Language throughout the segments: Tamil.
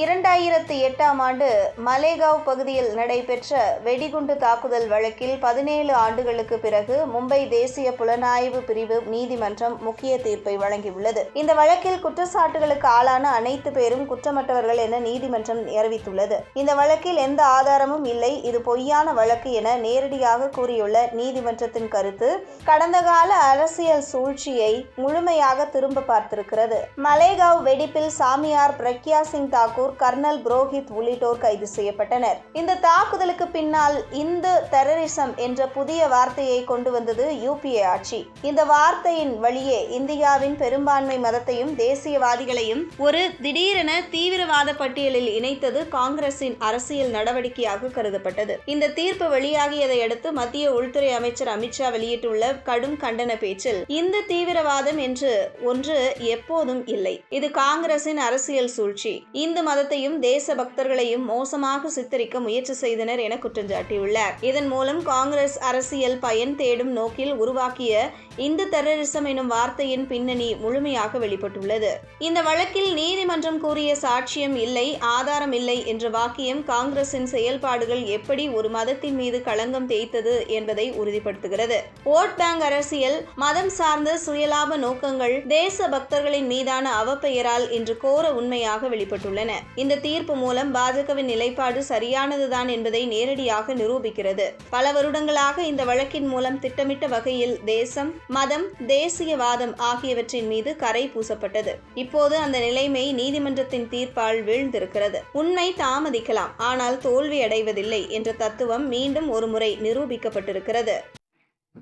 இரண்டாயிரத்து எட்டாம் ஆண்டு மலேகாவ் பகுதியில் நடைபெற்ற வெடிகுண்டு தாக்குதல் வழக்கில் பதினேழு ஆண்டுகளுக்கு பிறகு மும்பை தேசிய புலனாய்வு பிரிவு நீதிமன்றம் முக்கிய தீர்ப்பை வழங்கியுள்ளது. இந்த வழக்கில் குற்றச்சாட்டுகளுக்கு ஆளான அனைத்து பேரும் குற்றமற்றவர்கள் என நீதிமன்றம் அறிவித்துள்ளது. இந்த வழக்கில் எந்த ஆதாரமும் இல்லை. இது பொய்யான வழக்கு என நேரடியாக கூறியுள்ள நீதிமன்றத்தின் கருத்து கடந்த கால அரசியல் சூழ்ச்சியை முழுமையாக திரும்ப பார்த்திருக்கிறது. மலேகாவ் வெடிப்பில் சாமியார் பிரக்யா சிங் தாக்கூர் கர்னல் புரோஹித் உள்ளிட்டோர் கைது செய்யப்பட்டனர். இந்த தாக்குதலுக்கு பின்னால் இந்து டெரரிசம் என்ற புதிய வார்த்தையை கொண்டு வந்தது யூபிஏ ஆட்சி. இந்த வார்த்தையின் வழியே இந்தியாவின் பெரும்பான்மை மதத்தையும் தேசியவாதிகளையும் ஒரு திடீரென தீவிரவாத பட்டியலில் இணைத்தது காங்கிரசின் அரசியல் நடவடிக்கையாக கருதப்பட்டது. இந்த தீர்ப்பு வெளியாகியதை அடுத்து மத்திய உள்துறை அமைச்சர் அமித்ஷா வெளியிட்டுள்ள கடும் கண்டன பேச்சில் இந்து தீவிரவாதம் என்று ஒன்று எப்போதும் இல்லை. இது காங்கிரசின் அரசியல் சூழ்ச்சி. இந்து மத மதத்தையும் தேச பக்தர்களையும் மோசமாக சித்தரிக்க முயற்சி செய்தனர் என குற்றம் சாட்டியுள்ளார். இதன் மூலம் காங்கிரஸ் அரசியல் பயன் தேடும் நோக்கில் உருவாக்கிய இந்து டெரரிசம் எனும் வார்த்தையின் பின்னணி முழுமையாக வெளிப்பட்டுள்ளது. இந்த வழக்கில் நீதிமன்றம் கூறிய சாட்சியம் இல்லை ஆதாரம் இல்லை என்ற வாக்கியம் காங்கிரசின் செயல்பாடுகள் எப்படி ஒரு மதத்தின் மீது களங்கம் தேய்த்தது என்பதை உறுதிப்படுத்துகிறது. ஓட் பேங்க் அரசியல் மதம் சார்ந்த சுயலாப நோக்கங்கள் தேச பக்தர்களின் மீதான அவப்பெயரால் இன்று கோர உண்மையாக வெளிப்பட்டுள்ளன. இந்த தீர்ப்பு மூலம் பாஜகவின் நிலைப்பாடு சரியானதுதான் என்பதை நேரடியாக நிரூபிக்கிறது பல வருடங்களாக இந்த வழக்கின் மூலம் திட்டமிட்ட வகையில் தேசம் மதம் தேசியவாதம் ஆகியவற்றின் மீது கரை பூசப்பட்டது இப்போது அந்த நிலைமை நீதிமன்றத்தின் தீர்ப்பால் வீழ்ந்திருக்கிறது உண்மை தாமதிக்கலாம் ஆனால் தோல்வி அடைவதில்லை என்ற தத்துவம் மீண்டும் ஒருமுறை நிரூபிக்கப்பட்டிருக்கிறது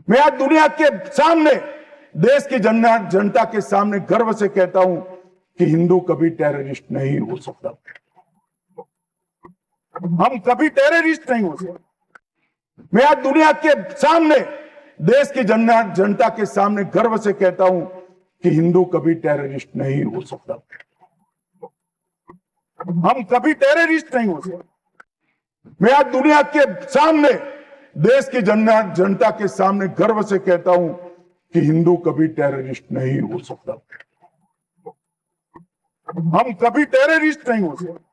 मैं आज दुनिया के सामने देश की जनता जनता के सामने गर्व से कहता हूं कि हिंदू कभी टेररिस्ट नहीं हो सकता। हम कभी टेररिस्ट नहीं हो सकते। मैं आज दुनिया के सामने, देश की जनता जनता के सामने गर्व से कहता हूँ कि हिंदू कभी टेररिस्ट नहीं हो सकता। हम कभी टेररिस्ट नहीं हो सकते। मैं आज दुनिया के सामने, देश की जनता जनता के सामने गर्व से कहता हूँ कि हिंदू कभी टेररिस्ट नहीं हो सकता। हम कभी टेररिस्ट नहीं हो सकते